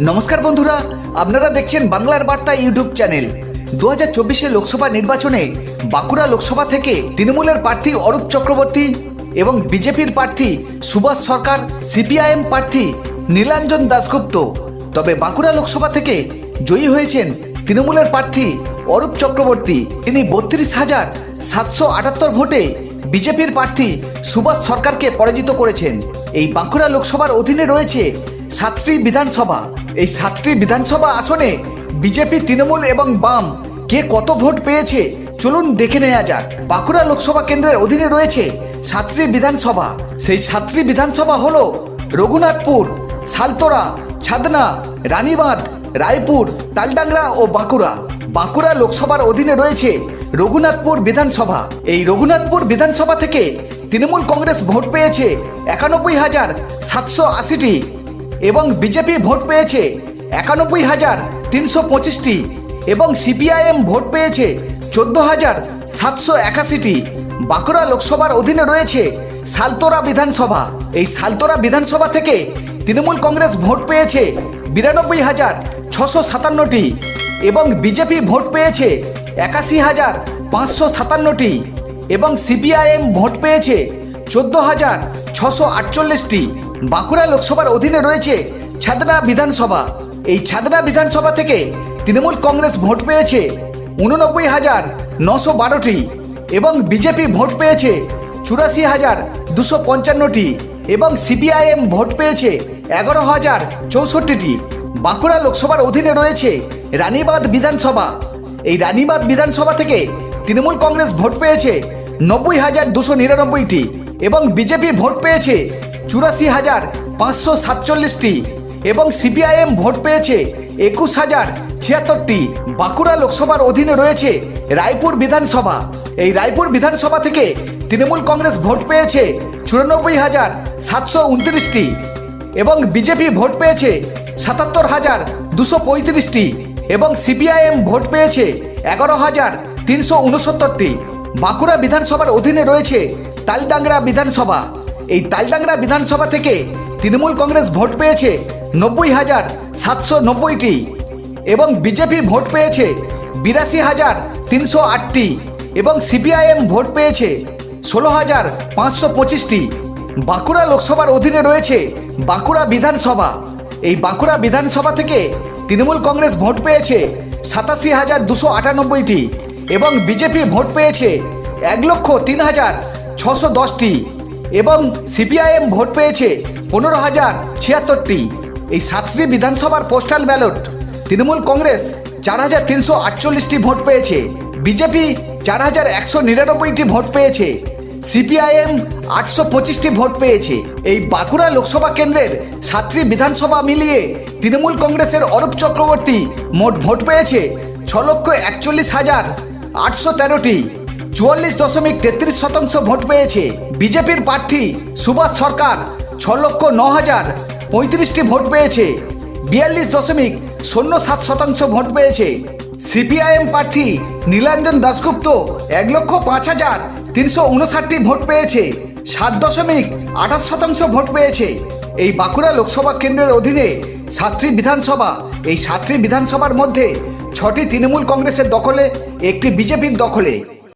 নমস্কার বন্ধুরা, আপনারা দেখছেন বাংলার বার্তা ইউটিউব চ্যানেল। দু হাজার চব্বিশে লোকসভা নির্বাচনে বাঁকুড়া লোকসভা থেকে তৃণমূলের প্রার্থী অরূপ চক্রবর্তী এবং বিজেপির প্রার্থী সুভাষ সরকার, সিপিআইএম প্রার্থী নীলাঞ্জন দাশগুপ্ত। তবে বাঁকুড়া লোকসভা থেকে জয়ী হয়েছেন তৃণমূলের প্রার্থী অরূপ চক্রবর্তী। তিনি বত্রিশ হাজার সাতশো আটাত্তর ভোটে বিজেপির প্রার্থী সুভাষ সরকারকে পরাজিত করেছেন। এই বাঁকুড়া লোকসভার অধীনে রয়েছে সাতটি বিধানসভা। এই সাতটি বিধানসভা আসনে বিজেপি, তৃণমূল এবং বাম, কে কত ভোট পেয়েছে? চলুন দেখে নেওয়া যাক। বাঁকুড়া লোকসভা কেন্দ্রের অধীনে রয়েছে সাতটি বিধানসভা। সেই সাতটি বিধানসভা হল রঘুনাথপুর সালতোরা ছাদনা, রানীবাঁধ, রায়পুর, তালডাংরা ও বাঁকুড়া। বাঁকুড়া লোকসভার অধীনে রয়েছে রঘুনাথপুর বিধানসভা। এই রঘুনাথপুর বিধানসভা থেকে তৃণমূল কংগ্রেস ভোট পেয়েছে একানব্বই হাজার সাতশো আশিটি। এবং বিজেপি ভোট পেয়েছে একানব্বই হাজার তিনশো পঁচিশটি এবং সিপিআইএম ভোট পেয়েছে চোদ্দ হাজার সাতশো একাশিটি। বাঁকুড়া লোকসভার অধীনে রয়েছে সালতোরা বিধানসভা। এই সালতোরা বিধানসভা থেকে তৃণমূল কংগ্রেস ভোট পেয়েছে বিরানব্বই হাজার ছশো সাতান্নটি এবং বিজেপি ভোট পেয়েছে একাশি হাজার পাঁচশো সাতান্নটি এবং সিপিআইএম ভোট পেয়েছে চোদ্দ হাজার ছশো আটচল্লিশটি। বাঁকুড়া লোকসভার অধীনে রয়েছে ছাদনা বিধানসভা। এই ছাদনা বিধানসভা থেকে তৃণমূল কংগ্রেস ভোট পেয়েছে উননব্বই হাজার নশো বারোটি এবং বিজেপি ভোট পেয়েছে চুরাশি হাজার দুশো পঞ্চান্নটি এবং সিপিআইএম ভোট পেয়েছে এগারো হাজার চৌষট্টিটি। বাঁকুড়া লোকসভার অধীনে রয়েছে রানীবাঁধ বিধানসভা। এই রানীবাঁধ বিধানসভা থেকে তৃণমূল কংগ্রেস ভোট পেয়েছে নব্বই হাজার দুশো নিরানব্বইটি এবং বিজেপি ভোট পেয়েছে চুরাশি হাজার পাঁচশো সাতচল্লিশটি এবং সিপিআইএম ভোট পেয়েছে একুশ হাজার ছিয়াত্তরটি। বাঁকুড়া লোকসভার অধীনে রয়েছে রায়পুর বিধানসভা। এই রায়পুর বিধানসভা থেকে তৃণমূল কংগ্রেস ভোট পেয়েছে চুরানব্বই হাজার সাতশো উনত্রিশটি এবং বিজেপি ভোট পেয়েছে সাতাত্তর হাজার দুশো পঁয়ত্রিশটি এবং সিপিআইএম ভোট পেয়েছে এগারো হাজার তিনশো উনসত্তরটি। বাঁকুড়া বিধানসভার অধীনে রয়েছে তালডাংরা বিধানসভা। এই তালডাংরা বিধানসভা থেকে তৃণমূল কংগ্রেস ভোট পেয়েছে নব্বই হাজার সাতশো নব্বইটি এবং বিজেপি ভোট পেয়েছে বিরাশি হাজার তিনশো আটটি এবং সিপিআইএম ভোট পেয়েছে ষোলো হাজার পাঁচশো পঁচিশটি। বাঁকুড়া লোকসভার অধীনে রয়েছে বাঁকুড়া বিধানসভা। এই বাঁকুড়া বিধানসভা থেকে তৃণমূল কংগ্রেস ভোট পেয়েছে সাতাশি হাজার দুশো আটানব্বইটি এবং বিজেপি ভোট পেয়েছে এক লক্ষ তিন হাজার ছশো দশটি। এবং সিপিআইএম ভোট পেয়েছে পনেরো হাজার ছিয়াত্তরটি। এই সাতটি বিধানসভার পোস্টাল ব্যালট তৃণমূল কংগ্রেস চার হাজার তিনশো আটচল্লিশটি ভোট পেয়েছে, বিজেপি চার হাজার একশো নিরানব্বইটি ভোট পেয়েছে, সিপিআইএম আটশো পঁচিশটি ভোট পেয়েছে। এই বাঁকুড়া লোকসভা কেন্দ্রের সাতটি বিধানসভা মিলিয়ে তৃণমূল কংগ্রেসের অরূপ চক্রবর্তী মোট ভোট পেয়েছে ছ লক্ষ একচল্লিশ হাজার আটশো তেরোটি। চুয়াল্লিশ দশমিক তেত্রিশ শতাংশ ভোট পেয়েছে। বিজেপির প্রার্থী সুভাষ সরকার ছ লক্ষ ন হাজার পঁয়ত্রিশটি ভোট পেয়েছে। বিয়াল্লিশ দশমিক শূন্য সাত শতাংশ ভোট পেয়েছে। সিপিআইএম প্রার্থী নীলাঞ্জন দাশগুপ্ত এক লক্ষ পাঁচ হাজার তিনশো উনষাটটি ভোট পেয়েছে। সাত দশমিক আঠাশ শতাংশ ভোট পেয়েছে। এই বাঁকুড়া লোকসভা কেন্দ্রের অধীনে সাতটি বিধানসভা। এই সাতটি বিধানসভার মধ্যে ছটি তৃণমূল কংগ্রেসের দখলে, একটি বিজেপির দখলে।